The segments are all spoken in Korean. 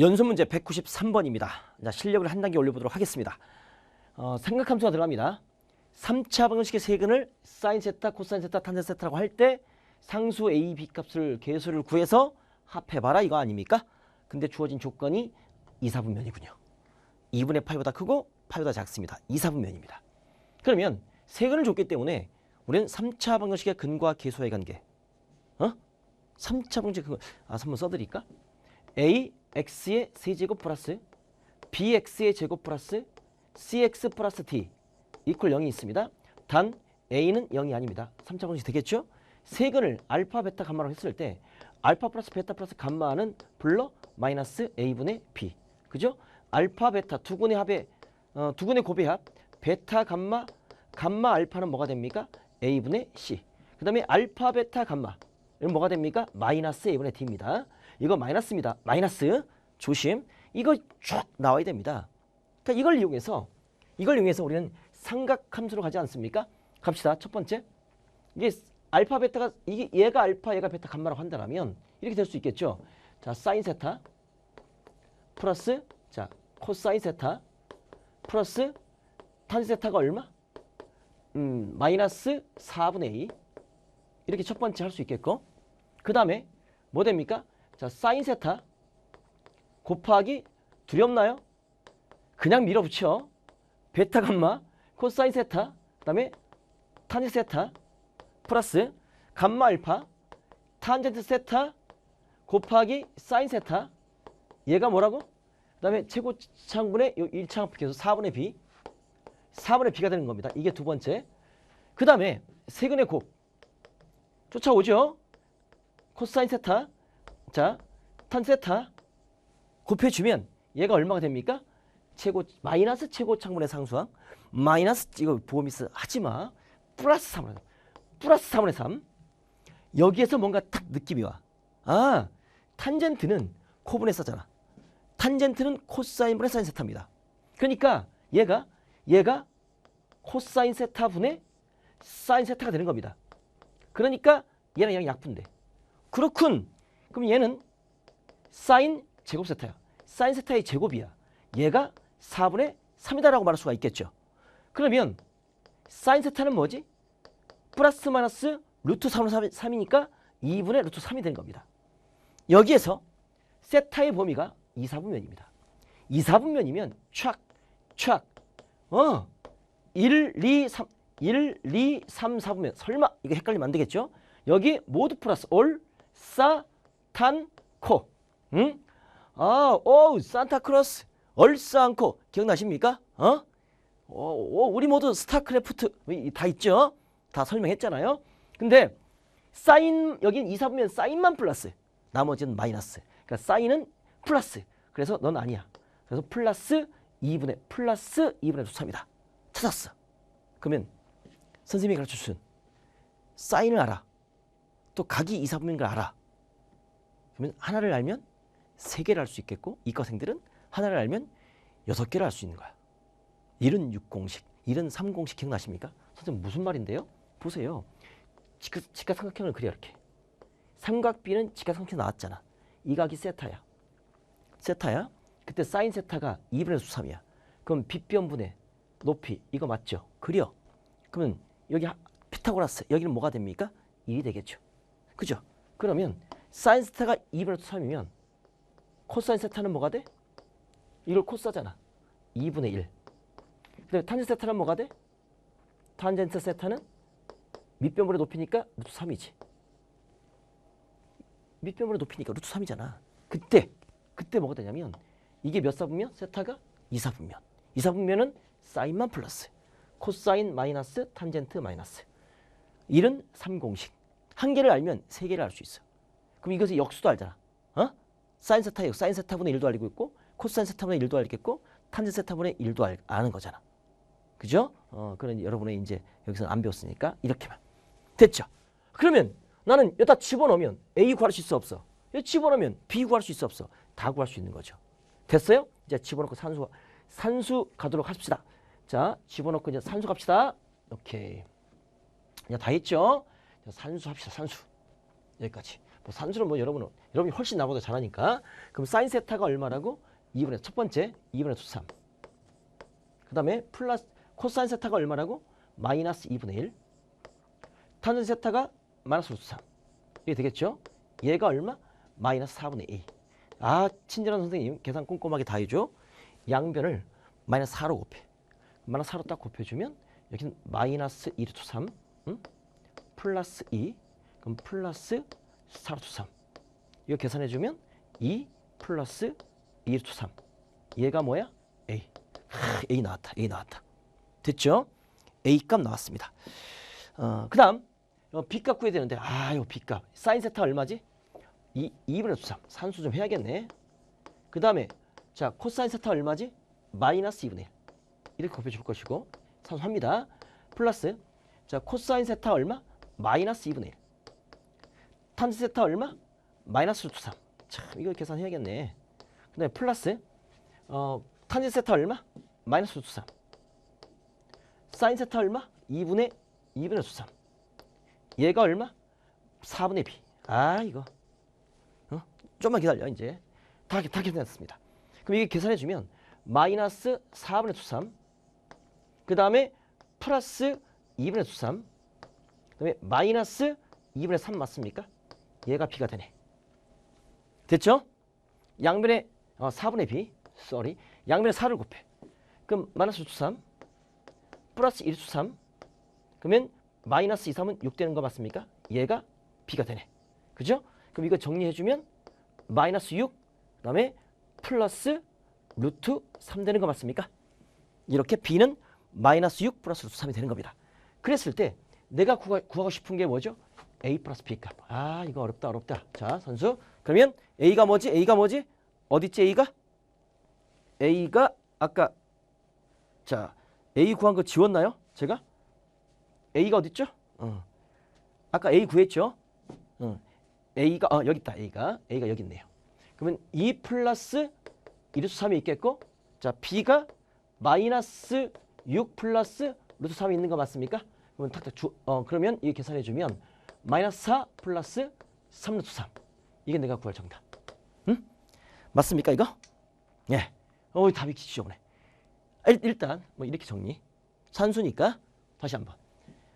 연속 문제 193번입니다. 자, 실력을 한 단계 올려보도록 하겠습니다. 어, 삼각함수가 들어갑니다. 3차 방정식의 세근을 사인 세타, 코사인 세타, 탄젠 세타라고 할 때 상수 A, B 값을 계수를 구해서 합해봐라 이거 아닙니까? 근데 주어진 조건이 2, 4분면이군요. 2분의 파이보다 크고 파이보다 작습니다. 2, 4분면입니다. 그러면 세근을 줬기 때문에 우리는 3차 방정식의 근과 계수의 관계 어? 3차 방정식 근거 아, 한번 써드릴까? a x의 세제곱 플러스 bx의 제곱 플러스 cx 플러스 d 이퀄 0이 있습니다. 단 a는 0이 아닙니다. 3차 방정식 되겠죠? 세근을 알파 베타 감마로 했을 때 알파 플러스 베타 플러스 감마는 불러 마이너스 a분의 b 그죠? 알파 베타 두 군의 합의 어, 두 군의 곱의 합 베타 감마 감마 알파는 뭐가 됩니까? a분의 c 그 다음에 알파 베타 감마 이건 뭐가 됩니까? 마이너스 a분의 d입니다. 이거 마이너스입니다. 마이너스 조심. 이거 쭉 나와야 됩니다. 그러니까 이걸 이용해서 이걸 이용해서 우리는 삼각함수로 가지 않습니까? 갑시다. 첫 번째. 이게 알파 베타가 이게 얘가 알파 얘가 베타 감마라고 한다면 이렇게 될 수 있겠죠. 자, 사인 세타 플러스 자, 코사인 세타 플러스 탄 세타가 얼마? 음, 마이너스 4분의 2 이렇게 첫 번째 할 수 있겠고 그 다음에 뭐 됩니까? 자 사인 세타 곱하기 두렵나요? 그냥 밀어붙여 베타 감마 코사인 세타 그 다음에 탄젠트 세타 플러스 감마 알파 탄젠트 세타 곱하기 사인 세타 얘가 뭐라고? 그 다음에 최고 창분의 1차항 계수 4분의 b 4분의 b가 되는 겁니다. 이게 두 번째. 그 다음에 세근의 곱 쫓아오죠. 코사인 세타 자, 탄 세타 곱해주면 얘가 얼마가 됩니까? 최고 마이너스 최고 창문의 상수항 마이너스 이거 보험이스 하지마 플러스 3분의 3 플러스 3분의 3 여기에서 뭔가 딱 느낌이 와. 아 탄젠트는 코분의 사잖아. 탄젠트는 코사인분의 사인 세타입니다. 그러니까 얘가 얘가 코사인 세타분의 사인 세타가 되는 겁니다. 그러니까 얘랑 얘랑 약분돼. 그렇군. 그럼 얘는 사인 제곱 세타야. 사인 세타의 제곱이야. 얘가 4분의 3이다라고 말할 수가 있겠죠. 그러면 사인 세타는 뭐지? 플러스 마이너스 루트 3분의 3이니까 2분의 루트 3이 된 겁니다. 여기에서 세타의 범위가 2, 4분면입니다. 2, 4분면이면 촥, 촥, 어, 1, 2, 3, 1, 2, 3, 4분면. 설마 이거 헷갈리면 안 되겠죠? 여기 모두 플러스 올, 사, 탄, 코. 응? 아, 오, 산타크로스, 얼싸안코. 기억나십니까? 어? 오, 오, 우리 모두 스타크래프트 다 있죠? 다 설명했잖아요. 근데 사인 여긴 2, 4분면 사인만 플러스. 나머지는 마이너스. 그러니까 사인은 플러스. 그래서 넌 아니야. 그래서 플러스 2분의 플러스 2분의 3이다. 찾았어. 그러면 선생님이 가르쳐 준 사인을 알아. 또 각이 2, 4분인 걸 알아. 그러면 하나를 알면 세 개를 알수 있겠고 이과생들은 하나를 알면 여섯 개를 알수 있는 거야. 76공식, 73공식 기억나십니까? 선생님 무슨 말인데요? 보세요. 직각, 직각삼각형을 그려 이렇게. 삼각비는 직각삼각형 나왔잖아. 이 각이 세타야. 세타야. 그때 사인 세타가 2분의 수 3이야. 그럼 빗변분의 높이 이거 맞죠? 그려. 그러면 여기 하- 피타고라스 여기는 뭐가 됩니까? 1이 되겠죠. 그죠? 그러면 사인 세타가 2분의 수 3이면 코사인 세타는 뭐가 돼? 이걸 코사잖아. 2분의 1. 근데 탄젠트 세타는 뭐가 돼? 탄젠트 세타는 밑변분의 높이니까 루트 3이지. 밑변분의 높이니까 루트 3이잖아. 그때 그때 뭐가 되냐면 이게 몇 사분면? 세타가 2사분면. 2사분면은 사인만 플러스. 코사인 마이너스 탄젠트 마이너스. 1은 3공식. 한 개를 알면 세 개를 알 수 있어. 그럼 이것의 역수도 알잖아. 어? 사인 세타의 역, 사인 세타분의 1도 알고 있고 코사인 세타분의 1도 알겠고 탄젠트 세타분의 1도 알, 아는 거잖아. 그죠? 어, 그런 여러분의 이제 여기서 안 배웠으니까 이렇게만. 됐죠? 그러면 나는 여기다 집어넣으면 A 구할 수 있어 없어? 여기 집어넣으면 B 구할 수 있어 없어? 다 구할 수 있는 거죠. 됐어요? 이제 집어넣고 산수 산수 가도록 합시다. 자, 집어넣고 이제 산수 갑시다. 오케이. 이제 다 했죠? 자, 산수 합시다. 산수. 여기까지. 뭐 산수는 뭐 여러분은 여러분이 훨씬 나보다 잘하니까. 그럼 사인 세타가 얼마라고? 2분의 첫 번째 2분의 루트 3. 그 다음에 플러스 코사인 세타가 얼마라고? 마이너스 2분의 1. 탄젠 세타가 마이너스 루트 3. 이게 되겠죠? 얘가 얼마? 마이너스 4분의 2. 아 친절한 선생님 계산 꼼꼼하게 다 해줘. 양변을 마이너스 4로 곱해. 마이너스 4로 딱 곱해주면 여기는 마이너스 2 루트 3 응? 플러스 2 그럼 플러스 4 루트 3 이거 계산해주면 2 플러스 2 루트 3 얘가 뭐야? A 하, A 나왔다 A 나왔다 됐죠? A 값 나왔습니다 어, 그 다음 B 값 구해야 되는데 아 이거 B 값 사인 세타 얼마지? 2, 2분의 루트 3 산수 좀 해야겠네 그 다음에 자 코사인 세타 얼마지? 마이너스 2분의 1 이렇게 곱해줄 것이고 산수합니다. 플러스 자 코사인 세타 얼마? 마이너스 2분의 1 탄젠 세타 얼마? 마이너스 루트 3. 참 이거 계산해야겠네. 그 다음에 플러스 어 탄젠 세타 얼마? 마이너스 루트 3 사인 세타 얼마? 2분의 2분의 루트 3 얘가 얼마? 4분의 b. 아 이거 어? 좀만 기다려 이제 다, 다 계산했습니다. 그럼 이게 계산해주면 마이너스 4분의 루트 3그 다음에 플러스 2분의 루트 3 그 다음에 마이너스 2분의 3 맞습니까? 얘가 b가 되네. 됐죠? 양변에 어, 4분의 b, sorry. 양변에 4를 곱해. 그럼 마이너스 루트 3 플러스 1 루트 3 그러면 마이너스 2, 3은 6 되는 거 맞습니까? 얘가 b가 되네. 그죠? 그럼 이거 정리해주면 마이너스 6 그 다음에 플러스 루트 3 되는 거 맞습니까? 이렇게 b는 마이너스 6 플러스 루트 3이 되는 겁니다. 그랬을 때 내가 구하, 구하고 싶은 게 뭐죠? A 플러스 b 값. 아 이거 어렵다 어렵다. 자 선수 그러면 a가 뭐지? a가 뭐지? 어디지 a가? a가 아까 자 a 구한 거 지웠나요? 제가? a가 어딨죠? 어. 아까 a 구했죠? 어. a가 어 여기 있다 a가 a가 여기 있네요. 그러면 2 플러스 1루트 3이 있겠고 자 b가 마이너스 6 플러스 루트 3이 있는 거 맞습니까? 그러면 탁탁 주, 어, 그러면 이게 계산해 주면 마이너스 4 플러스 3 루트 3 이게 내가 구할 정답. 응? 맞습니까 이거? 예. 어 답이 지저분해. 일, 일단 뭐 이렇게 정리. 산수니까 다시 한번.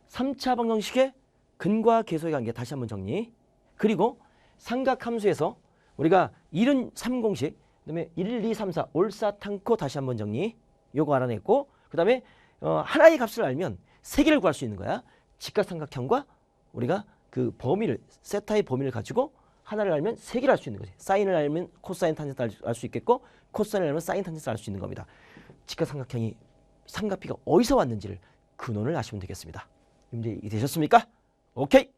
3차 방정식의 근과 계소의 관계 다시 한번 정리. 그리고 삼각함수에서 우리가 73공식 그다음에 1, 2, 3, 4 올사탕코 다시 한번 정리. 요거 알아냈고 그다음에 어, 하나의 값을 알면 세 개를 구할 수 있는 거야. 직각삼각형과 우리가 그 범위를 세타의 범위를 가지고 하나를 알면 세 개를 알 수 있는 거지. 사인을 알면 코사인 탄젠트 알 수 있겠고 코사인을 알면 사인 탄젠트 알 수 있는 겁니다. 직각삼각형이 삼각비가 어디서 왔는지를 근원을 아시면 되겠습니다. 문제 이해되셨습니까? 오케이.